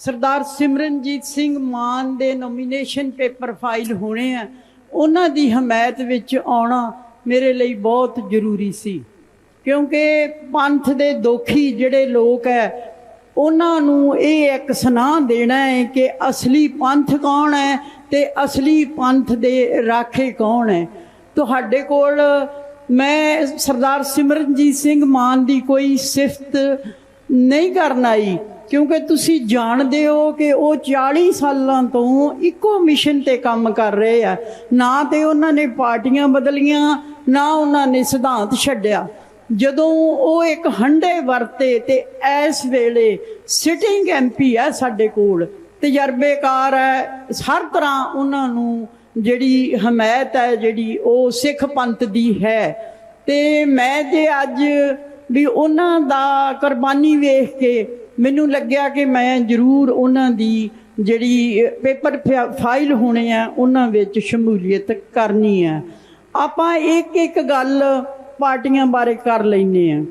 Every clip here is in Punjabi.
ਸਰਦਾਰ ਸਿਮਰਨਜੀਤ ਸਿੰਘ ਮਾਨ ਦੇ ਨੋਮੀਨੇਸ਼ਨ ਪੇਪਰ ਫਾਈਲ ਹੋਣੇ ਆ। ਉਹਨਾਂ ਦੀ ਹਮਾਇਤ ਵਿੱਚ ਆਉਣਾ ਮੇਰੇ ਲਈ ਬਹੁਤ ਜ਼ਰੂਰੀ ਸੀ। ਕਿਉਂਕਿ ਪੰਥ ਦੇ ਦੋਖੀ ਜਿਹੜੇ ਲੋਕ ਹੈ ਉਹਨਾਂ ਨੂੰ ਇਹ ਇੱਕ ਸੁਨਾਹ ਦੇਣਾ ਹੈ ਕਿ ਅਸਲੀ ਪੰਥ ਕੌਣ ਹੈ ਤੇ ਅਸਲੀ ਪੰਥ ਦੇ ਰਾਖੇ ਕੌਣ ਹੈ ਤੁਹਾਡੇ ਕੋਲ ਮੈਂ ਸਰਦਾਰ ਸਿਮਰਨਜੀਤ ਸਿੰਘ ਮਾਨ ਦੀ ਕੋਈ ਸਿਫਤ ਨਹੀਂ ਕਰਨ ਆਈ। ਕਿਉਂਕਿ ਤੁਸੀਂ ਜਾਣਦੇ ਹੋ ਕਿ ਉਹ 40 ਸਾਲਾਂ ਤੋਂ ਇੱਕੋ ਮਿਸ਼ਨ ਤੇ ਕੰਮ ਕਰ ਰਹੇ ਆ। ਨਾ ਤੇ ਉਹਨਾਂ ਨੇ ਪਾਰਟੀਆਂ ਬਦਲੀਆਂ, ਨਾ ਉਹਨਾਂ ਨੇ ਸਿਧਾਂਤ ਛੱਡਿਆ। ਜਦੋਂ ਉਹ ਇੱਕ ਹੰਡੇ ਵਰਤੇ ਤੇ ਇਸ ਵੇਲੇ ਸਿਟਿੰਗ ਐਮਪੀ ਹੈ ਸਾਡੇ ਕੋਲ, ਤਜਰਬੇਕਾਰ ਹੈ, ਹਰ ਤਰ੍ਹਾਂ ਉਹਨਾਂ ਨੂੰ ਜਿਹੜੀ ਹਮਾਇਤ ਹੈ, ਜਿਹੜੀ ਉਹ ਸਿੱਖ ਪੰਥ ਦੀ ਹੈ। ਤੇ ਮੈਂ ਜੇ ਅੱਜ ਵੀ ਉਹਨਾਂ ਦਾ ਕੁਰਬਾਨੀ ਵੇਖ ਕੇ ਮੈਨੂੰ ਲੱਗਿਆ ਕਿ ਮੈਂ ਜ਼ਰੂਰ ਉਹਨਾਂ ਦੀ ਜਿਹੜੀ ਪੇਪਰ ਫਾਈਲ ਹੋਣੇ ਆ, ਉਹਨਾਂ ਵਿੱਚ ਸ਼ਮੂਲੀਅਤ ਕਰਨੀ ਹੈ ਆਪਾਂ ਇੱਕ ਇੱਕ ਗੱਲ ਪਾਰਟੀਆਂ ਬਾਰੇ ਕਰ ਲੈਨੇ ਆ।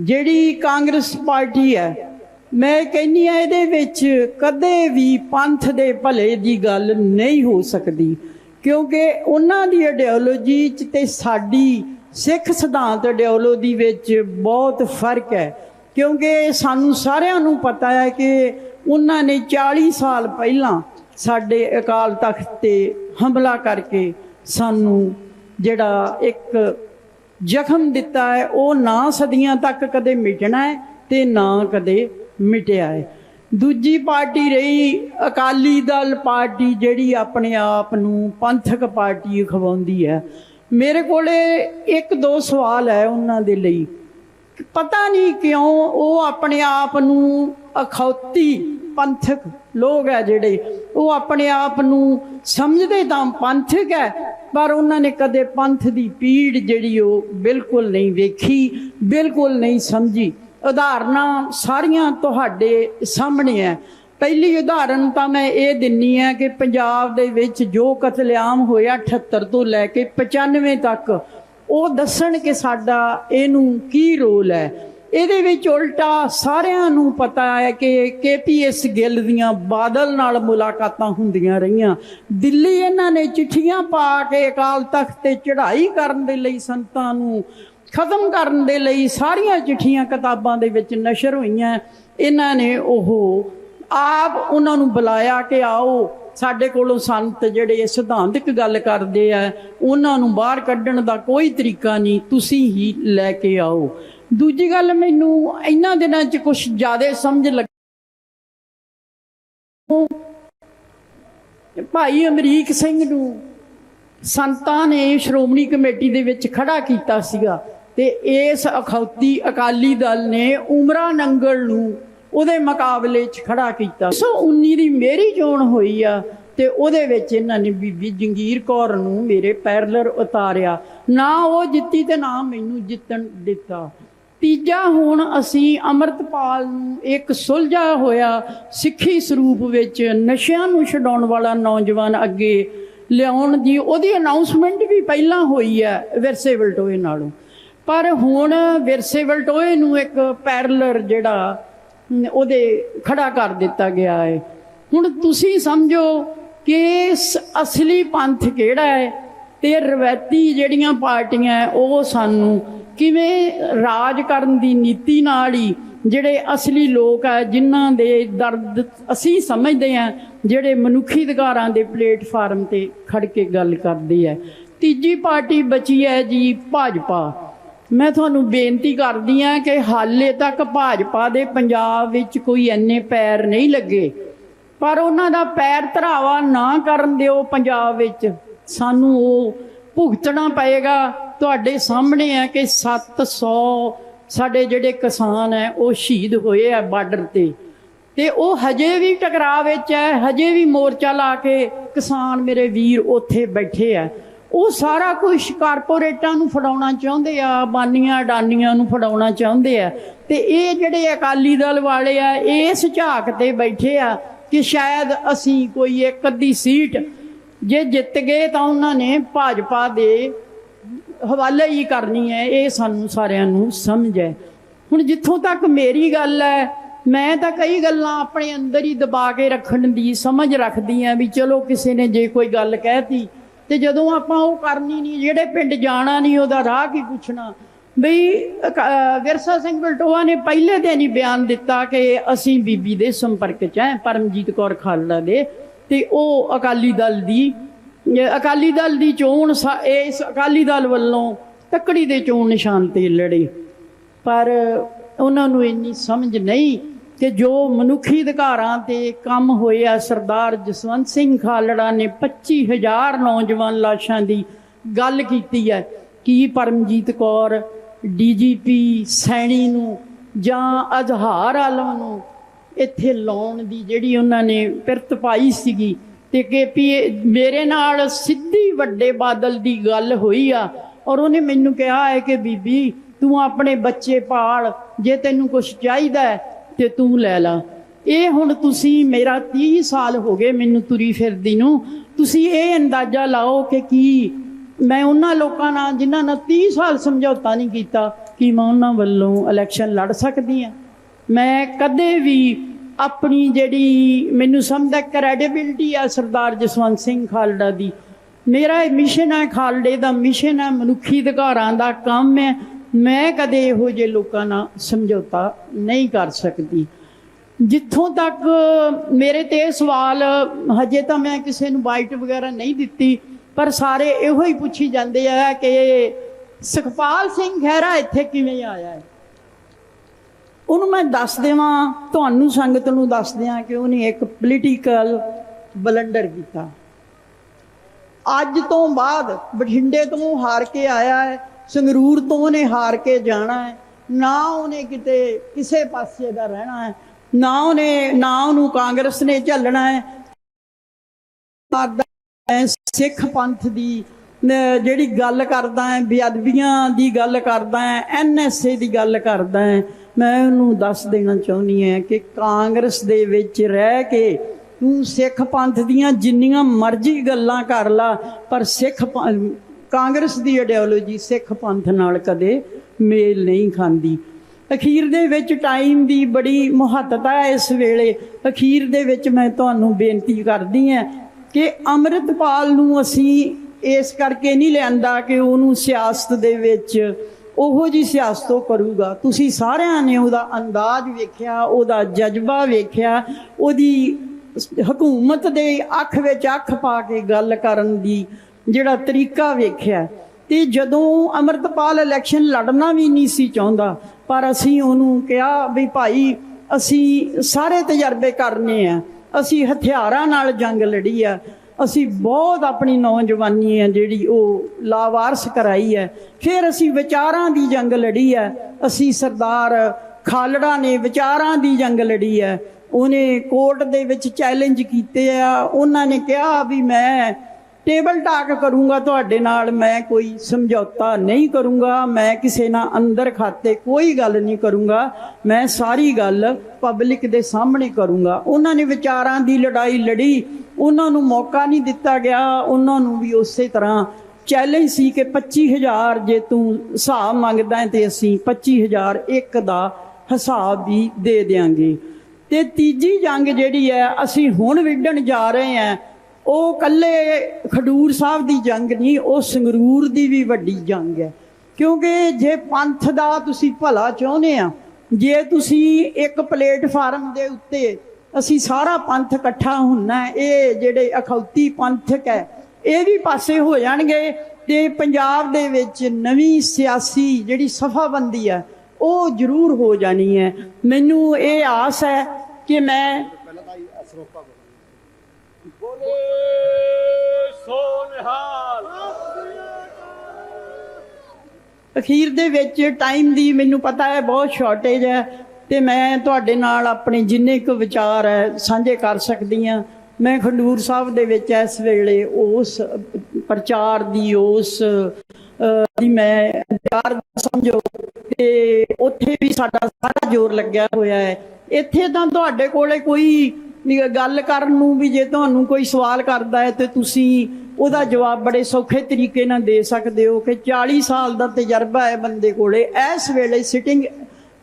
ਜਿਹੜੀ ਕਾਂਗਰਸ ਪਾਰਟੀ ਹੈ ਮੈਂ ਕਹਿੰਨੀ ਆ ਇਹਦੇ ਵਿੱਚ ਕਦੇ ਵੀ ਪੰਥ ਦੇ ਭਲੇ ਦੀ ਗੱਲ ਨਹੀਂ ਹੋ ਸਕਦੀ, ਕਿਉਂਕਿ ਉਹਨਾਂ ਦੀ ਆਈਡੀਓਲੋਜੀ ਚ ਤੇ ਸਾਡੀ ਸਿੱਖ ਸਿਧਾਂਤ ਆਈਡੀਓਲੋਜੀ ਵਿੱਚ ਬਹੁਤ ਫ਼ਰਕ ਹੈ, ਕਿਉਂਕਿ ਸਾਨੂੰ ਸਾਰਿਆਂ ਨੂੰ ਪਤਾ ਹੈ ਕਿ ਉਹਨਾਂ ਨੇ 40 ਸਾਲ ਪਹਿਲਾਂ ਸਾਡੇ ਅਕਾਲ ਤਖਤ ਤੇ ਹਮਲਾ ਕਰਕੇ ਸਾਨੂੰ ਜਿਹੜਾ ਇੱਕ ਜ਼ਖਮ ਦਿੱਤਾ ਹੈ, ਉਹ ਨਾ ਸਦੀਆਂ ਤੱਕ ਕਦੇ ਮਿਟਣਾ ਹੈ ਤੇ ਨਾ ਕਦੇ ਮਿਟਿਆ ਹੈ। ਦੂਜੀ ਪਾਰਟੀ ਰਹੀ ਅਕਾਲੀ ਦਲ, ਪਾਰਟੀ ਜਿਹੜੀ ਆਪਣੇ ਆਪ ਨੂੰ ਪੰਥਕ ਪਾਰਟੀ ਖਵਾਉਂਦੀ ਹੈ। ਮੇਰੇ ਕੋਲੇ ਇੱਕ ਦੋ ਸਵਾਲ ਹੈ ਉਹਨਾਂ ਦੇ ਲਈ। ਪਤਾ ਨਹੀਂ ਕਿਉਂ ਉਹ ਆਪਣੇ ਆਪ ਨੂੰ ਅਖੌਤੀ ਪੰਥਕ ਲੋਕ ਹੈ ਜਿਹੜੇ, ਉਹ ਆਪਣੇ ਆਪ ਨੂੰ ਸਮਝਦੇ ਤਾਂ ਪੰਥਕ ਹੈ, ਪਰ ਉਹਨਾਂ ਨੇ ਕਦੇ ਪੰਥ ਦੀ ਪੀੜ ਜਿਹੜੀ ਉਹ ਬਿਲਕੁਲ ਨਹੀਂ ਵੇਖੀ, ਬਿਲਕੁਲ ਨਹੀਂ ਸਮਝੀ। ਉਦਾਹਰਨਾਂ ਸਾਰੀਆਂ ਤੁਹਾਡੇ ਸਾਹਮਣੇ ਹੈ। ਪਹਿਲੀ ਉਦਾਹਰਨ ਤਾਂ ਮੈਂ ਇਹ ਦਿੰਨੀ ਆ ਕਿ ਪੰਜਾਬ ਦੇ ਵਿੱਚ ਜੋ ਕਤਲੇਆਮ ਹੋਇਆ 78 ਤੋਂ ਲੈ ਕੇ 95 ਤੱਕ, ਉਹ ਦੱਸਣ ਕਿ ਸਾਡਾ ਇਹਨੂੰ ਕੀ ਰੋਲ ਹੈ। ਇਹਦੇ ਵਿੱਚ ਉਲਟਾ ਸਾਰਿਆਂ ਨੂੰ ਪਤਾ ਹੈ ਕਿ ਕੇਪੀਐਸ ਗਿੱਲ ਦੀਆਂ ਬਾਦਲ ਨਾਲ ਮੁਲਾਕਾਤਾਂ ਹੁੰਦੀਆਂ ਰਹੀਆਂ। ਦਿੱਲੀ ਇਹਨਾਂ ਨੇ ਚਿੱਠੀਆਂ ਪਾ ਕੇ ਅਕਾਲ ਤਖਤ ਤੇ ਚੜ੍ਹਾਈ ਕਰਨ ਦੇ ਲਈ ਸੰਤਾਂ ਨੂੰ, ਖਤਮ ਕਰਨ ਦੇ ਲਈ ਸਾਰੀਆਂ ਚਿੱਠੀਆਂ ਕਿਤਾਬਾਂ ਦੇ ਵਿੱਚ ਨਸ਼ਰ ਹੋਈਆਂ। ਇਹਨਾਂ ਨੇ ਉਹ ਆਪ ਉਹਨਾਂ ਨੂੰ ਬੁਲਾਇਆ ਕਿ ਆਓ, ਸਾਡੇ ਕੋਲੋਂ ਸੰਤ ਜਿਹੜੇ ਸਿਧਾਂਤਕ ਗੱਲ ਕਰਦੇ ਆ, ਉਹਨਾਂ ਨੂੰ ਬਾਹਰ ਕੱਢਣ ਦਾ ਕੋਈ ਤਰੀਕਾ ਨਹੀਂ, ਤੁਸੀਂ ਹੀ ਲੈ ਕੇ ਆਓ। ਦੂਜੀ ਗੱਲ ਮੈਨੂੰ ਇਹਨਾਂ ਦਿਨਾਂ 'ਚ ਕੁਝ ਜ਼ਿਆਦਾ ਸਮਝ ਲੱਗ ਭਾਈ ਅਮਰੀਕ ਸਿੰਘ ਨੂੰ ਸੰਤਾਂ ਨੇ ਸ਼੍ਰੋਮਣੀ ਕਮੇਟੀ ਦੇ ਵਿੱਚ ਖੜਾ ਕੀਤਾ ਸੀਗਾ ਤੇ ਇਸ ਅਖੌਤੀ ਅਕਾਲੀ ਦਲ ਨੇ ਉਮਰਾ ਨੰਗਲ ਨੂੰ ਉਹਦੇ ਮੁਕਾਬਲੇ 'ਚ ਖੜਾ ਕੀਤਾ। 19 ਦੀ ਮੇਰੀ ਚੋਣ ਹੋਈ ਆ ਤੇ ਉਹਦੇ ਵਿੱਚ ਇਹਨਾਂ ਨੇ ਬੀਬੀ ਜੰਗੀਰ ਕੌਰ ਨੂੰ ਮੇਰੇ ਪੈਰਲਰ ਉਤਾਰਿਆ। ਨਾ ਉਹ ਜਿੱਤੀ ਤੇ ਨਾ ਮੈਨੂੰ ਜਿੱਤਣ ਦਿੱਤਾ। ਤੀਜਾ ਹੁਣ ਅਸੀਂ ਅਮਰਤਪਾਲ ਨੂੰ ਇੱਕ ਸੁਲਝਾ ਹੋਇਆ ਸਿੱਖੀ ਸਰੂਪ ਵਿੱਚ ਨਸ਼ਿਆਂ ਨੂੰ ਛਡਾਉਣ ਵਾਲਾ ਨੌਜਵਾਨ ਅੱਗੇ ਲਿਆਉਣ ਦੀ ਉਹਦੀ ਅਨਾਉਂਸਮੈਂਟ ਵੀ ਪਹਿਲਾਂ ਹੋਈ ਹੈ ਵਿਰਸੇ ਵਲਟੋਏ ਨਾਲੋਂ। ਪਰ ਹੁਣ ਵਿਰਸੇ ਵਲਟੋਏ ਨੂੰ ਇੱਕ ਪੈਰਲਰ ਜਿਹੜਾ ਉਹਦੇ ਖੜਾ ਕਰ ਦਿੱਤਾ ਗਿਆ ਹੈ। ਹੁਣ ਤੁਸੀਂ ਸਮਝੋ ਕਿ ਇਸ ਅਸਲੀ ਪੰਥ ਕਿਹੜਾ ਹੈ ਤੇ ਰਵਾਇਤੀ ਜਿਹੜੀਆਂ ਪਾਰਟੀਆਂ ਉਹ ਸਾਨੂੰ ਕਿਵੇਂ ਰਾਜ ਕਰਨ ਦੀ ਨੀਤੀ ਨਾਲ ਹੀ ਜਿਹੜੇ ਅਸਲੀ ਲੋਕ ਆ ਜਿਨ੍ਹਾਂ ਦੇ ਦਰਦ ਅਸੀਂ ਸਮਝਦੇ ਆ ਜਿਹੜੇ ਮਨੁੱਖੀ ਅਧਿਕਾਰਾਂ ਦੇ ਪਲੇਟਫਾਰਮ ਤੇ ਖੜ ਕੇ ਗੱਲ ਕਰਦੇ ਹੈ। ਤੀਜੀ ਪਾਰਟੀ ਬਚੀ ਹੈ ਜੀ ਭਾਜਪਾ। ਮੈਂ ਤੁਹਾਨੂੰ ਬੇਨਤੀ ਕਰਦੀ ਆ ਕਿ ਹਾਲੇ ਤੱਕ ਭਾਜਪਾ ਦੇ ਪੰਜਾਬ ਵਿੱਚ ਕੋਈ ਐਨੇ ਪੈਰ ਨਹੀਂ ਲੱਗੇ। ਪਰ ਉਹਨਾਂ ਦਾ ਪੈਰ ਧਰਾਵਾ ਨਾ ਕਰਨ ਦਿਓ ਪੰਜਾਬ ਵਿੱਚ। ਸਾਨੂੰ ਉਹ ਭੁਗਤਣਾ ਪਏਗਾ। ਤੁਹਾਡੇ ਸਾਹਮਣੇ ਹੈ ਕਿ 700 ਸਾਡੇ ਜਿਹੜੇ ਕਿਸਾਨ ਹੈ, ਉਹ ਸ਼ਹੀਦ ਹੋਏ ਆ ਬਾਰਡਰ ਤੇ। ਤੇ ਉਹ ਹਜੇ ਵੀ ਟਕਰਾਅ ਵਿੱਚ ਹੈ, ਹਜੇ ਵੀ ਮੋਰਚਾ ਲਾ ਕੇ ਕਿਸਾਨ ਮੇਰੇ ਵੀਰ ਉੱਥੇ ਬੈਠੇ ਆ। ਉਹ ਸਾਰਾ ਕੁਝ ਕਾਰਪੋਰੇਟਾਂ ਨੂੰ ਫੜਾਉਣਾ ਚਾਹੁੰਦੇ ਆ, ਬਾਨੀਆਂ ਡਾਨੀਆਂ ਨੂੰ ਫੜਾਉਣਾ ਚਾਹੁੰਦੇ ਆ। ਤੇ ਇਹ ਜਿਹੜੇ ਅਕਾਲੀ ਦਲ ਵਾਲੇ ਆ ਇਸ ਝਾਕ ਤੇ ਬੈਠੇ ਆ ਕਿ ਸ਼ਾਇਦ ਅਸੀਂ ਕੋਈ ਇੱਕ ਅੱਧੀ ਸੀਟ ਜੇ ਜਿੱਤ ਗਏ ਤਾਂ ਉਹਨਾਂ ਨੇ ਭਾਜਪਾ ਦੇ ਹਵਾਲੇ ਹੀ ਕਰਨੀ ਹੈ। ਇਹ ਸਾਨੂੰ ਸਾਰਿਆਂ ਨੂੰ ਸਮਝ ਹੈ। ਹੁਣ ਜਿੱਥੋਂ ਤੱਕ ਮੇਰੀ ਗੱਲ ਹੈ, ਮੈਂ ਤਾਂ ਕਈ ਗੱਲਾਂ ਆਪਣੇ ਅੰਦਰ ਹੀ ਦਬਾ ਕੇ ਰੱਖਣ ਦੀ ਸਮਝ ਰੱਖਦੀ ਆ ਵੀ ਚਲੋ ਕਿਸੇ ਨੇ ਜੇ ਕੋਈ ਗੱਲ ਕਹਿਤੀ ਤੇ ਜਦੋਂ ਆਪਾਂ ਉਹ ਕਰਨੀ ਨਹੀਂ, ਜਿਹੜੇ ਪਿੰਡ ਜਾਣਾ ਨਹੀਂ, ਉਹਦਾ ਰਾਹ ਕੀ ਪੁੱਛਣਾ? ਬਈ ਅਕ- ਵਿਰਸਾ ਸਿੰਘ ਬਲਟੋਆ ਨੇ ਪਹਿਲੇ ਦਿਨ ਹੀ ਬਿਆਨ ਦਿੱਤਾ ਕਿ ਅਸੀਂ ਬੀਬੀ ਦੇ ਸੰਪਰਕ 'ਚ ਹੈ, ਪਰਮਜੀਤ ਕੌਰ ਖਾਲੜਾ ਦੇ, ਤੇ ਉਹ ਅਕਾਲੀ ਦਲ ਦੀ ਅਕਾਲੀ ਦਲ ਦੀ ਚੋਣ ਸਾ- ਇਸ ਅਕਾਲੀ ਦਲ ਵੱਲੋਂ ਤੱਕੜੀ ਦੇ ਚੋਣ ਨਿਸ਼ਾਨ ਤੇ ਲੜੇ। ਪਰ ਉਹਨਾਂ ਨੂੰ ਇੰਨੀ ਸਮਝ ਨਹੀਂ ਕਿ ਜੋ ਮਨੁੱਖੀ ਅਧਿਕਾਰਾਂ ਤੇ ਕੰਮ ਹੋਇਆ, ਸਰਦਾਰ ਜਸਵੰਤ ਸਿੰਘ ਖਾਲੜਾ ਨੇ 25000 ਨੌਜਵਾਨ ਲਾਸ਼ਾਂ ਦੀ ਗੱਲ ਕੀਤੀ ਹੈ। ਕੀ ਪਰਮਜੀਤ ਕੌਰ ਡੀਜੀਪੀ ਸੈਣੀ ਨੂੰ ਜਾਂ ਅਜ਼ਹਾਰ ਆਲਮ ਨੂੰ ਇੱਥੇ ਲਾਉਣ ਦੀ ਜਿਹੜੀ ਉਹਨਾਂ ਨੇ ਪਿਰਤ ਪਾਈ ਸੀਗੀ ਤੇ ਕਿ ਵੀ ਮੇਰੇ ਨਾਲ ਸਿੱਧੀ ਵੱਡੇ ਬਾਦਲ ਦੀ ਗੱਲ ਹੋਈ ਆ ਔਰ ਉਹਨੇ ਮੈਨੂੰ ਕਿਹਾ ਹੈ ਕਿ ਬੀਬੀ ਤੂੰ ਆਪਣੇ ਬੱਚੇ ਪਾਲ, ਜੇ ਤੈਨੂੰ ਕੁਝ ਚਾਹੀਦਾ ਹੈ ਤੇ ਤੂੰ ਲੈ ਲਾ। ਇਹ ਹੁਣ ਤੁਸੀਂ ਮੇਰਾ 30 ਸਾਲ ਹੋ ਗਏ ਮੈਨੂੰ ਤੁਰੀ ਫਿਰਦੀ ਨੂੰ। ਤੁਸੀਂ ਇਹ ਅੰਦਾਜ਼ਾ ਲਾਓ ਕਿ ਕੀ ਮੈਂ ਉਹਨਾਂ ਲੋਕਾਂ ਨਾਲ ਜਿਨ੍ਹਾਂ ਨਾਲ 30 ਸਾਲ ਸਮਝੌਤਾ ਨਹੀਂ ਕੀਤਾ, ਕਿ ਮੈਂ ਉਹਨਾਂ ਵੱਲੋਂ ਇਲੈਕਸ਼ਨ ਲੜ ਸਕਦੀ ਆ ਮੈਂ ਕਦੇ ਵੀ ਆਪਣੀ ਜਿਹੜੀ ਮੈਨੂੰ ਸਮਝਦਾ ਕ੍ਰੈਡੀਬਿਲਟੀ ਆ ਸਰਦਾਰ ਜਸਵੰਤ ਸਿੰਘ ਖਾਲੜਾ ਦੀ। ਮੇਰਾ ਇਹ ਮਿਸ਼ਨ ਹੈ ਖਾਲੜੇ ਦਾ ਮਿਸ਼ਨ ਹੈ, ਮਨੁੱਖੀ ਅਧਿਕਾਰਾਂ ਦਾ ਕੰਮ ਹੈ ਮੈਂ ਕਦੇ ਇਹੋ ਜਿਹੇ ਲੋਕਾਂ ਨਾਲ ਸਮਝੌਤਾ ਨਹੀਂ ਕਰ ਸਕਦੀ। ਜਿੱਥੋਂ ਤੱਕ ਮੇਰੇ ਤੇ ਇਹ ਸਵਾਲ, ਹਜੇ ਤਾਂ ਮੈਂ ਕਿਸੇ ਨੂੰ ਬਾਈਟ ਵਗੈਰਾ ਨਹੀਂ ਦਿੱਤੀ, ਪਰ ਸਾਰੇ ਇਹੋ ਹੀ ਪੁੱਛੀ ਜਾਂਦੇ ਆ ਕਿ ਸੁਖਪਾਲ ਸਿੰਘ ਖਹਿਰਾ ਇੱਥੇ ਕਿਵੇਂ ਆਇਆ ਹੈ? ਉਹਨੂੰ ਮੈਂ ਦੱਸ ਦੇਵਾਂ, ਤੁਹਾਨੂੰ ਸੰਗਤ ਨੂੰ ਦੱਸ ਦਿਆਂ ਕਿ ਉਹਨੇ ਇੱਕ ਪੋਲੀਟੀਕਲ ਬਲੰਡਰ ਕੀਤਾ। ਅੱਜ ਤੋਂ ਬਾਅਦ ਬਠਿੰਡੇ ਤੋਂ ਹਾਰ ਕੇ ਆਇਆ ਹੈ ਸੰਗਰੂਰ ਤੋਂ ਉਹਨੇ ਹਾਰ ਕੇ ਜਾਣਾ ਹੈ। ਨਾ ਉਹਨੇ ਕਿਤੇ ਕਿਸੇ ਪਾਸੇ ਦਾ ਰਹਿਣਾ ਹੈ। ਨਾ ਉਹਨੇ, ਨਾ ਉਹਨੂੰ ਕਾਂਗਰਸ ਨੇ ਝੱਲਣਾ ਹੈ। ਸਿੱਖ ਪੰਥ ਦੀ ਜਿਹੜੀ ਗੱਲ ਕਰਦਾ ਹੈ, ਬੇਅਦਬੀਆਂ ਦੀ ਗੱਲ ਕਰਦਾ ਹੈ ਐਨਐਸਏ ਦੀ ਗੱਲ ਕਰਦਾ ਹੈ। ਮੈਂ ਉਹਨੂੰ ਦੱਸ ਦੇਣਾ ਚਾਹੁੰਦੀ ਹਾਂ ਕਿ ਕਾਂਗਰਸ ਦੇ ਵਿੱਚ ਰਹਿ ਕੇ ਤੂੰ ਸਿੱਖ ਪੰਥ ਦੀਆਂ ਜਿੰਨੀਆਂ ਮਰਜ਼ੀ ਗੱਲਾਂ ਕਰ ਲਾ, ਪਰ ਸਿੱਖ ਪੰ- ਕਾਂਗਰਸ ਦੀ ਆਈਡੀਓਲੋਜੀ ਸਿੱਖ ਪੰਥ ਨਾਲ ਕਦੇ ਮੇਲ ਨਹੀਂ ਖਾਂਦੀ। ਅਖੀਰ ਦੇ ਵਿੱਚ ਟਾਈਮ ਦੀ ਬੜੀ ਮਹੱਤਤਾ ਹੈ ਇਸ ਵੇਲੇ। ਅਖੀਰ ਦੇ ਵਿੱਚ ਮੈਂ ਤੁਹਾਨੂੰ ਬੇਨਤੀ ਕਰਦੀ ਹਾਂ ਕਿ ਅੰਮ੍ਰਿਤਪਾਲ ਨੂੰ ਅਸੀਂ ਇਸ ਕਰਕੇ ਨਹੀਂ ਲਿਆਂਦਾ ਕਿ ਉਹਨੂੰ ਸਿਆਸਤ ਦੇ ਵਿੱਚ ਉਹੋ ਜੀ ਸਿਆਸਤੋਂ ਉਹ ਕਰੂਗਾ। ਤੁਸੀਂ ਸਾਰਿਆਂ ਨੇ ਉਹਦਾ ਅੰਦਾਜ਼ ਵੇਖਿਆ, ਉਹਦਾ ਜਜ਼ਬਾ ਵੇਖਿਆ, ਉਹਦੀ ਹਕੂਮਤ ਦੇ ਅੱਖ ਵਿੱਚ ਅੱਖ ਪਾ ਕੇ ਗੱਲ ਕਰਨ ਦੀ ਜਿਹੜਾ ਤਰੀਕਾ ਵੇਖਿਆ ਤੇ ਜਦੋਂ ਅਮਰਤਪਾਲ ਇਲੈਕਸ਼ਨ ਲੜਨਾ ਵੀ ਨਹੀਂ ਸੀ ਚਾਹੁੰਦਾ, ਪਰ ਅਸੀਂ ਉਹਨੂੰ ਕਿਹਾ ਵੀ ਭਾਈ ਅਸੀਂ ਸਾਰੇ ਤਜਰਬੇ ਕਰਨੇ ਆ, ਅਸੀਂ ਹਥਿਆਰਾਂ ਨਾਲ ਜੰਗ ਲੜੀ ਆ, ਅਸੀਂ ਬਹੁਤ ਆਪਣੀ ਨੌਜਵਾਨੀ ਹੈ ਜਿਹੜੀ ਉਹ ਲਾਵਾਰਸ ਕਰਾਈ ਹੈ ਫਿਰ ਅਸੀਂ ਵਿਚਾਰਾਂ ਦੀ ਜੰਗ ਲੜੀ ਹੈ ਅਸੀਂ ਸਰਦਾਰ ਖਾਲੜਾ ਨੇ ਵਿਚਾਰਾਂ ਦੀ ਜੰਗ ਲੜੀ ਹੈ ਉਹਨੇ ਕੋਰਟ ਦੇ ਵਿੱਚ ਚੈਲੰਜ ਕੀਤੇ ਆ, ਉਹਨਾਂ ਨੇ ਕਿਹਾ ਵੀ ਮੈਂ ਟੇਬਲ ਟਾਕ ਕਰੂੰਗਾ ਤੁਹਾਡੇ ਨਾਲ, ਮੈਂ ਕੋਈ ਸਮਝੌਤਾ ਨਹੀਂ ਕਰੂੰਗਾ, ਮੈਂ ਕਿਸੇ ਨਾਲ ਅੰਦਰ ਖਾਤੇ ਕੋਈ ਗੱਲ ਨਹੀਂ ਕਰੂੰਗਾ, ਮੈਂ ਸਾਰੀ ਗੱਲ ਪਬਲਿਕ ਦੇ ਸਾਹਮਣੇ ਕਰੂੰਗਾ। ਉਹਨਾਂ ਨੇ ਵਿਚਾਰਾਂ ਦੀ ਲੜਾਈ ਲੜੀ, ਉਹਨਾਂ ਨੂੰ ਮੌਕਾ ਨਹੀਂ ਦਿੱਤਾ ਗਿਆ, ਉਹਨਾਂ ਨੂੰ ਵੀ ਉਸੇ ਤਰ੍ਹਾਂ ਚੈਲੰਜ ਸੀ ਕਿ 25000 ਜੇ ਤੂੰ ਹਿਸਾਬ ਮੰਗਦਾ ਹੈ ਤੇ ਅਸੀਂ 25000 ਇੱਕ ਦਾ ਹਿਸਾਬ ਵੀ ਦੇ ਦੇਾਂਗੇ ਤੇ ਤੀਜੀ ਜੰਗ ਜਿਹੜੀ ਹੈ, ਅਸੀਂ ਹੁਣ ਵਿੱਢਣ ਜਾ ਰਹੇ ਹਾਂ ਉਹ ਕੱਲੇ ਖਡੂਰ ਸਾਹਿਬ ਦੀ ਜੰਗ ਨਹੀਂ, ਉਹ ਸੰਗਰੂਰ ਦੀ ਵੀ ਵੱਡੀ ਜੰਗ ਹੈ। ਕਿਉਂਕਿ ਜੇ ਪੰਥ ਦਾ ਤੁਸੀਂ ਭਲਾ ਚਾਹੁੰਦੇ ਆ, ਜੇ ਤੁਸੀਂ ਇੱਕ ਪਲੇਟਫਾਰਮ ਦੇ ਉੱਤੇ ਅਸੀਂ ਸਾਰਾ ਪੰਥ ਇਕੱਠਾ ਹੁੰਨਾ ਇਹ ਜਿਹੜੇ ਅਖੌਤੀ ਪੰਥਕ ਹੈ, ਇਹ ਵੀ ਪਾਸੇ ਹੋ ਜਾਣਗੇ ਤੇ ਪੰਜਾਬ ਦੇ ਵਿੱਚ ਨਵੀਂ ਸਿਆਸੀ ਜਿਹੜੀ ਸਫਾਬੰਦੀ ਹੈ, ਉਹ ਜ਼ਰੂਰ ਹੋ ਜਾਣੀ ਹੈ। ਮੈਨੂੰ ਇਹ ਆਸ ਹੈ ਕਿ ਮੈਂ ਅਖੀਰ ਦੇ ਵਿੱਚ ਟਾਈਮ ਦੀ ਮੈਨੂੰ ਪਤਾ ਹੈ ਬਹੁਤ ਸ਼ਾਰਟੇਜ ਹੈ ਤੇ ਮੈਂ ਤੁਹਾਡੇ ਨਾਲ ਆਪਣੇ ਜਿੰਨੇ ਕੁ ਵਿਚਾਰ ਹੈ ਸਾਂਝੇ ਕਰ ਸਕਦੀ ਹਾਂ। ਮੈਂ ਖੰਡੂਰ ਸਾਹਿਬ ਦੇ ਵਿੱਚ ਇਸ ਵੇਲੇ ਉਸ ਪ੍ਰਚਾਰ ਦੀ ਉਸ ਦੀ ਮੈਂ ਵਿਚਾਰ ਸਮਝੋ ਤੇ ਉੱਥੇ ਵੀ ਸਾਡਾ ਸਾਰਾ ਜ਼ੋਰ ਲੱਗਿਆ ਹੋਇਆ ਹੈ। ਇੱਥੇ ਤਾਂ ਤੁਹਾਡੇ ਕੋਲੇ ਕੋਈ ਗੱਲ ਕਰਨ ਨੂੰ ਵੀ ਜੇ ਤੁਹਾਨੂੰ ਕੋਈ ਸਵਾਲ ਕਰਦਾ ਹੈ ਤੇ ਤੁਸੀਂ ਉਹਦਾ ਜਵਾਬ ਬੜੇ ਸੌਖੇ ਤਰੀਕੇ ਨਾਲ ਦੇ ਸਕਦੇ ਹੋ ਕਿ 40 ਸਾਲ ਦਾ ਤਜਰਬਾ ਹੈ ਬੰਦੇ ਕੋਲੇ। ਇਸ ਵੇਲੇ ਸਿਟਿੰਗ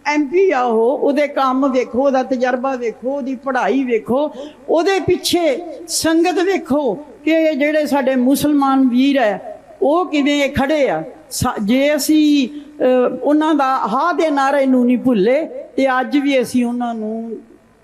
ਐਮਪੀ ਆ ਉਹ, ਉਹਦੇ ਕੰਮ ਵੇਖੋ, ਉਹਦਾ ਤਜਰਬਾ ਵੇਖੋ, ਉਹਦੀ ਪੜ੍ਹਾਈ ਵੇਖੋ, ਉਹਦੇ ਪਿੱਛੇ ਸੰਗਤ ਵੇਖੋ ਕਿ ਜਿਹੜੇ ਸਾਡੇ ਮੁਸਲਮਾਨ ਵੀਰ ਹੈ, ਉਹ ਕਿਵੇਂ ਖੜੇ ਆ। ਸਾ- ਜੇ ਅਸੀਂ ਉਹਨਾਂ ਦਾ ਹਾਂ ਦੇ ਨਾਰੇ ਨੂੰ ਨਹੀਂ ਭੁੱਲੇ ਤੇ ਅੱਜ ਵੀ ਅਸੀਂ ਉਹਨਾਂ ਨੂੰ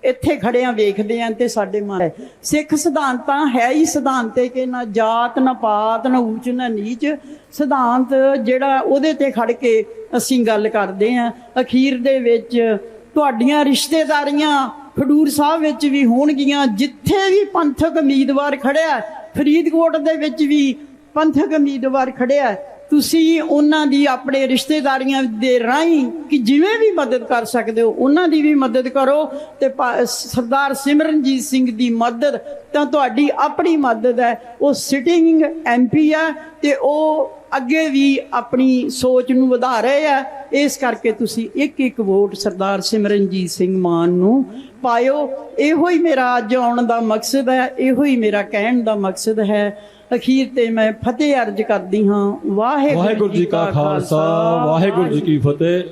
ਇੱਥੇ ਖੜਿਆਂ ਵੇਖਦੇ ਆਂ ਤੇ ਸਾਡੇ ਮਨ ਸਿੱਖ ਸਿਧਾਂਤ ਤਾਂ ਹੈ ਹੀ ਸਿਧਾਂਤ ਹੈ ਕਿ ਨਾ ਜਾਤ, ਨਾ ਪਾਤ, ਨਾ ਊਚ, ਨਾ ਨੀਚ। ਸਿਧਾਂਤ ਜਿਹੜਾ ਉਹਦੇ ਤੇ ਖੜ ਕੇ ਅਸੀਂ ਗੱਲ ਕਰਦੇ ਆਂ। ਅਖੀਰ ਦੇ ਵਿੱਚ ਤੁਹਾਡੀਆਂ ਰਿਸ਼ਤੇਦਾਰੀਆਂ ਖਡੂਰ ਸਾਹਿਬ ਵਿੱਚ ਵੀ ਹੋਣਗੀਆਂ। ਜਿੱਥੇ ਵੀ ਪੰਥਕ ਉਮੀਦਵਾਰ ਖੜਿਆ, ਫਰੀਦਕੋਟ ਦੇ ਵਿੱਚ ਵੀ ਪੰਥਕ ਉਮੀਦਵਾਰ ਖੜਿਆ। ਤੁਸੀਂ ਉਹਨਾਂ ਦੀ ਆਪਣੇ ਰਿਸ਼ਤੇਦਾਰੀਆਂ ਦੇ ਰਾਹੀਂ ਕਿ ਜਿਵੇਂ ਵੀ ਮਦਦ ਕਰ ਸਕਦੇ ਹੋ, ਉਹਨਾਂ ਦੀ ਵੀ ਮਦਦ ਕਰੋ ਤੇ ਭਾ- ਸਰਦਾਰ ਸਿਮਰਨਜੀਤ ਸਿੰਘ ਦੀ ਮਦਦ ਤਾਂ ਤੁਹਾਡੀ ਆਪਣੀ ਮਦਦ ਹੈ। ਉਹ ਸਿਟਿੰਗ ਐਮਪੀ ਹੈ ਤੇ ਉਹ ਅੱਗੇ ਵੀ ਆਪਣੀ ਸੋਚ ਨੂੰ ਵਧਾ ਰਹੇ ਆ। ਇਸ ਕਰਕੇ ਤੁਸੀਂ ਇੱਕ ਇੱਕ ਵੋਟ ਸਰਦਾਰ ਸਿਮਰਨਜੀਤ ਸਿੰਘ ਮਾਨ ਨੂੰ ਪਾਇਓ। ਇਹੋ ਹੀ ਮੇਰਾ ਅੱਜ ਆਉਣ ਦਾ ਮਕਸਦ ਹੈ ਇਹੋ ਹੀ ਮੇਰਾ ਕਹਿਣ ਦਾ ਮਕਸਦ ਹੈ। ਅਖੀਰ ਤੇ ਮੈਂ ਫਤਿਹ ਅਰਜ ਕਰਦੀ ਹਾਂ। ਵਾਹਿਗੁਰੂ ਜੀ ਕਾ ਖਾਲਸਾ। ਵਾਹਿਗੁਰੂ ਜੀ ਕੀ ਫਤਿਹ।